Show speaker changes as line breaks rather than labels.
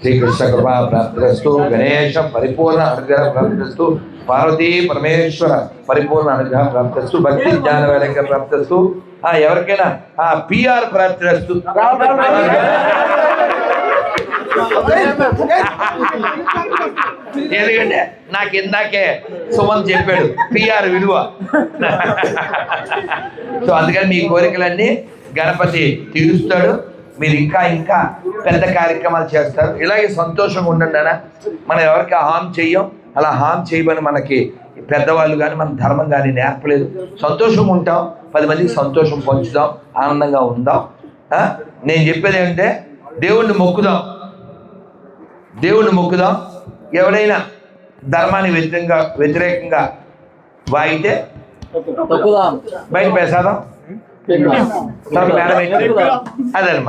శ్రీకృష్ణ కృపా ప్రాప్తిరస్తు గణేశ పరిపూర్ణ అనుగ్రహ ప్రాప్తిరస్తు పార్వతీ పరమేశ్వర పరిపూర్ణ అనుగ్రహ ప్రాప్తిస్తు భక్తి జ్ఞాన వైరాగ్య ప్రాప్తిస్తు ఆ ఎవరికైనా ఆ పిఆర్ ప్రాప్తిరస్తు. ఎందుకంటే నాకు ఇందాకే సుమన్ చెప్పాడు పిఆర్ విలువ. సో అందుకని మీ కోరికలన్నీ గణపతి తీరుస్తాడు. మీరు ఇంకా ఇంకా పెద్ద కార్యక్రమాలు చేస్తారు. ఇలాగే సంతోషంగా ఉండండి అన్న మనం ఎవరికి హామ్ చెయ్యం అలా హామ్ చేయమని మనకి పెద్దవాళ్ళు కానీ మన ధర్మం కానీ నేర్పలేదు. సంతోషంగా ఉంటాం. పది మందికి సంతోషం పంచుదాం. ఆనందంగా ఉందాం? నేను చెప్పేది ఏంటంటే దేవుణ్ణి మొక్కుదాం. దేవుణ్ణి మొక్కుదాం. ఎవడైనా ధర్మానికి వ్యతిరేకంగా వ్యతిరేకంగా
తొక్కుదాం
బయట ప్రసాదం. അതെല്ലാം